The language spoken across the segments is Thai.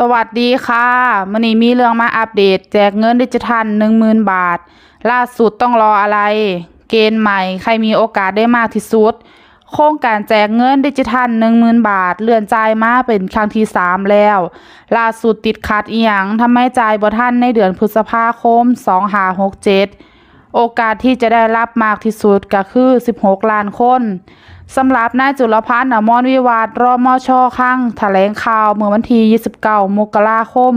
สวัสดีค่ะมื่อนี้มีเรื่องมาอัปเดต แจกเงินดิจิทัล10,000บาท ล่าสุดต้องรออะไร เกณฑ์ใหม่ใครมีโอกาสได้มากที่สุด โครงการแจกเงินดิจิทัล10,000บาท เลื่อนจ่ายมาเป็นครั้งที่3แล้ว ล่าสุดติดขัดอีหยังทำไมจ่ายบ่ทันในเดือนพฤษภาคม2567โอกาสที่จะได้รับมากที่สุดก็คือ 16 ล้านคน สำหรับนายจุลพันธ์อมรวิวาทรมชอข้างแถลงข่าวเมื่อวันที่ 29 มกราคม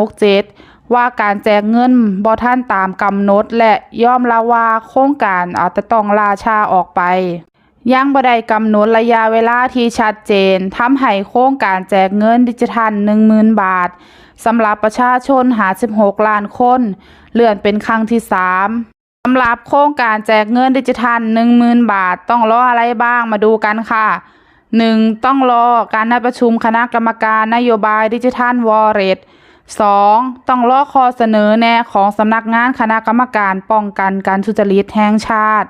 2567 ว่าการแจกเงินบ่ท่านตามกำหนด และย่อมละว่าโครงการอาจจะต้องลาชาออกไป ยังบ่ได้กำหนดระยะเวลาที่ชัดเจนทำให้โครงการแจกเงินดิจิทัล 10,000 บาทสำหรับประชาชนหา 16 ล้านคน เลื่อนเป็นครั้งที่ 3ำหรับโครงการแจกเงินดิจิทัล 10,000 บาท ต้องรออะไรบ้างมาดูกันค่ะ 1. ต้องรอการนัดประชุมคณะกรรมการนโยบายดิจิทัลวอลเล็ต 2. ต้องรอข้อเสนอแนะของสำนักงานคณะกรรมการป้องกันการทุจริตแห่งชาติ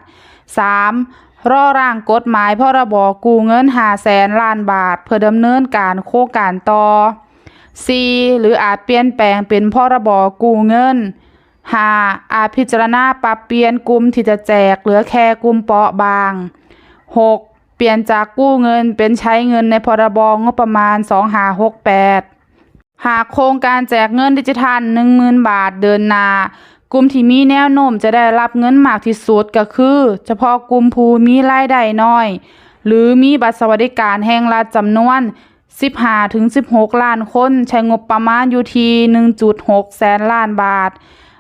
3. รอร่างกฎหมายพรบกู้เงิน5แสนล้านบาท เพื่อดำเนินการโครงการต่อ 4. หรืออาจเปลี่ยนแปลงเป็นพรบกู้เงิน 5. อาพิจารณาปรับเปลี่ยนกลุ่มที่จะแจกเหลือแค่กลุ่มเปราะบาง 6. เปลี่ยนจากกู้เงินเป็นใช้เงินในพรบงบประมาณ 2568 หากโครงการแจกเงินดิจิทัล 10,000 บาทเดินหน้ากลุ่มที่มีแนวโน้มจะได้รับเงินมากที่สุดก็คือ เฉพาะกลุ่มผู้มีรายได้น้อย หรือมีบัตรสวัสดิการแห่งรัฐจำนวน 15-16 ล้านคนใช้งบประมาณอยู่ที่ 1.6 แสนล้านบาท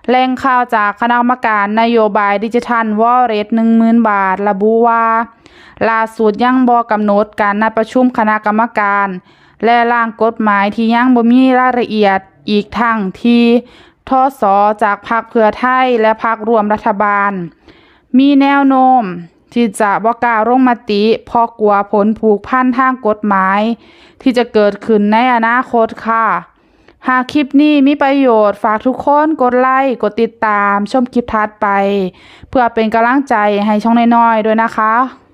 แหล่งข่าวจากคณะกรรมการนโยบายดิจิทัลวอลเล็ต10,000บาท ระบุว่า ล่าสุดยังบ่กำหนดการนัดประชุมคณะกรรมการ และร่างกฎหมายที่ยังบ่มีรายละเอียดอีกทั้งที่ทศจากพรรคเพื่อไทยและพรรครวมรัฐบาล มีแนวโน้มที่จะบ่กล้าลงมติเพราะกลัวผลผูกพันทางกฎหมาย ที่จะเกิดขึ้นในอนาคตค่ะ หากคลิปนี้มีประโยชน์ฝากทุกคนกดไลค์กดติดตามชมคลิปทัดไป เพื่อเป็นกำลังใจให้ช่องน้อยๆด้วยนะคะ